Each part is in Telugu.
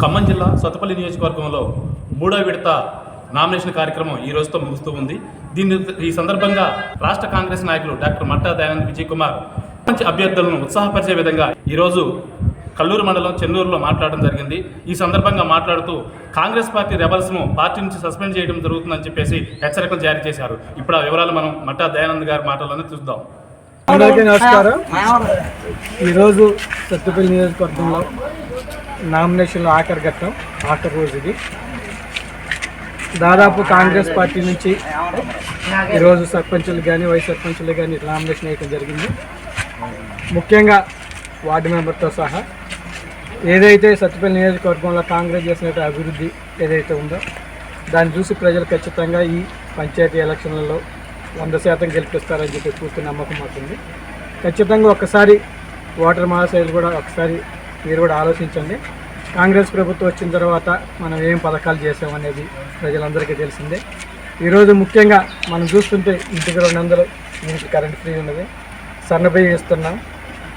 ఖమ్మం జిల్లా సతపల్లి నియోజకవర్గంలో మూడో విడత నామినేషన్ కార్యక్రమం ఈ రోజుతో ముగుస్తూ ఉంది. దీన్ని ఈ సందర్భంగా రాష్ట్ర కాంగ్రెస్ నాయకులు డాక్టర్ మట్టా దయానంద్ విజయ్ కుమార్ మంచి అభ్యర్థులను ఉత్సాహపరిచే విధంగా ఈరోజు కల్లూరు మండలం చెన్నూరులో మాట్లాడడం జరిగింది. ఈ సందర్భంగా మాట్లాడుతూ కాంగ్రెస్ పార్టీ రెబల్స్ను పార్టీ నుంచి సస్పెండ్ చేయడం జరుగుతుందని చెప్పేసి హెచ్చరికలు జారీ చేశారు. ఇప్పుడు ఆ వివరాలు మనం మట్టా దయానంద్ గారి మాటలను చూద్దాం. అందరికీ నమస్కారం. ఈరోజు సత్తుపల్లి నియోజకవర్గంలో నామినేషన్లో ఆఖరి ఘట్టం ఆఖరి రోజు ఇది. దాదాపు కాంగ్రెస్ పార్టీ నుంచి ఈరోజు సర్పంచులు కానీ వైస్ సర్పంచులు కానీ నామినేషన్ వేయడం జరిగింది. ముఖ్యంగా వార్డు మెంబర్తో సహా ఏదైతే సత్యపల్లి నియోజకవర్గంలో కాంగ్రెస్ చేసిన అభివృద్ధి ఏదైతే ఉందో దాన్ని చూసి ప్రజలు ఖచ్చితంగా ఈ పంచాయతీ ఎలక్షన్లలో వంద శాతం గెలిపిస్తారని చెప్పి పూర్తి నమ్మకం అవుతుంది ఖచ్చితంగా ఒక్కసారి ఓటర్ మహాశైలు కూడా ఒకసారి మీరు కూడా ఆలోచించండి. కాంగ్రెస్ ప్రభుత్వం వచ్చిన తర్వాత మనం ఏం పథకాలు చేసామనేది ప్రజలందరికీ తెలిసిందే. ఈరోజు ముఖ్యంగా మనం చూస్తుంటే ఇంటికి రెండు వందలు ఇంటికి కరెంట్ ఫ్రీ ఉన్నది. సన్నబియ్యం ఇస్తున్నాం.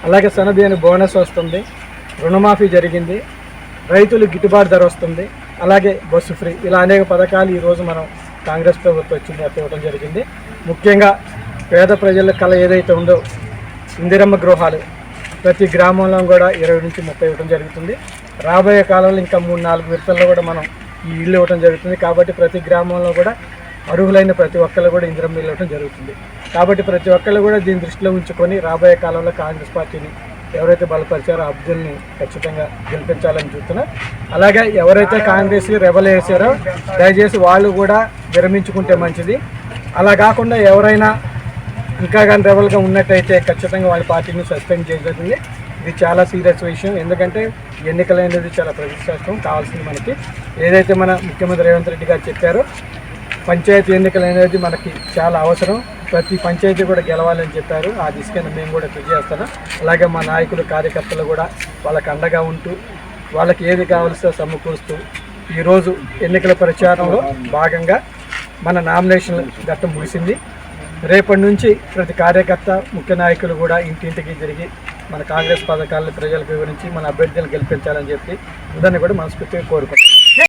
అలాగే సన్నబియ్యానికి బోనస్ వస్తుంది. రుణమాఫీ జరిగింది. రైతులు గిట్టుబాటు ధర వస్తుంది. అలాగే బస్సు ఫ్రీ ఇలా అనేక పథకాలు ఈరోజు మనం కాంగ్రెస్ ప్రభుత్వం వచ్చింది అప్పుడు ఇవ్వడం జరిగింది. ముఖ్యంగా పేద ప్రజల కళ ఏదైతే ఉందో ఇందిరమ్మ గృహాలు ప్రతి గ్రామంలో కూడా ఇరవై నుంచి ముప్పై ఇవ్వడం జరుగుతుంది. రాబోయే కాలంలో ఇంకా మూడు నాలుగు విడతల్లో కూడా మనం ఈ ఇల్లు ఇవ్వడం జరుగుతుంది. కాబట్టి ప్రతి గ్రామంలో కూడా అర్హులైన ప్రతి ఒక్కరు కూడా ఇందిరమ్మ ఇల్లు ఇవ్వడం జరుగుతుంది. కాబట్టి ప్రతి ఒక్కరు కూడా దీన్ని దృష్టిలో ఉంచుకొని రాబోయే కాలంలో కాంగ్రెస్ పార్టీని ఎవరైతే బలపరిచారో అబ్దుల్ని ఖచ్చితంగా గెలిపించాలని చూస్తున్నా. అలాగే ఎవరైతే కాంగ్రెస్ రెబల్ వేసారో దయచేసి వాళ్ళు కూడా విరమించుకుంటే మంచిది. అలా కాకుండా ఎవరైనా ఇంకా కానీ రెబల్గా ఉన్నట్టయితే ఖచ్చితంగా వాళ్ళ పార్టీని సస్పెండ్ చేయగలిగింది ఇది చాలా సీరియస్ విషయం. ఎందుకంటే ఎన్నికలు అనేది చాలా ప్రతిష్టాత్మకం. కావాల్సింది మనకి. ఏదైతే మన ముఖ్యమంత్రి రేవంత్ రెడ్డి గారు చెప్పారో పంచాయతీ ఎన్నికలు అనేది మనకి చాలా అవసరం. ప్రతి పంచాయతీ కూడా గెలవాలని చెప్పారు. ఆ దిశగా మేము కూడా కృషి చేస్తాను అలాగే మా నాయకులు కార్యకర్తలు కూడా వాళ్ళకి అండగా ఉంటూ వాళ్ళకి ఏది కావాల్సో సమకూరుస్తూ ఈరోజు ఎన్నికల ప్రచారంలో భాగంగా మన నామినేషన్ ఘట్టం ముగిసింది. రేపటి నుంచి ప్రతి కార్యకర్త ముఖ్య నాయకులు కూడా ఇంటింటికి తిరిగి మన కాంగ్రెస్ పథకాలను ప్రజలకు వివరించి మన అభ్యర్థులను గెలిపించాలని చెప్పి అందరినీ కూడా మనస్ఫూర్తిగా కోరుకుంటున్నాం.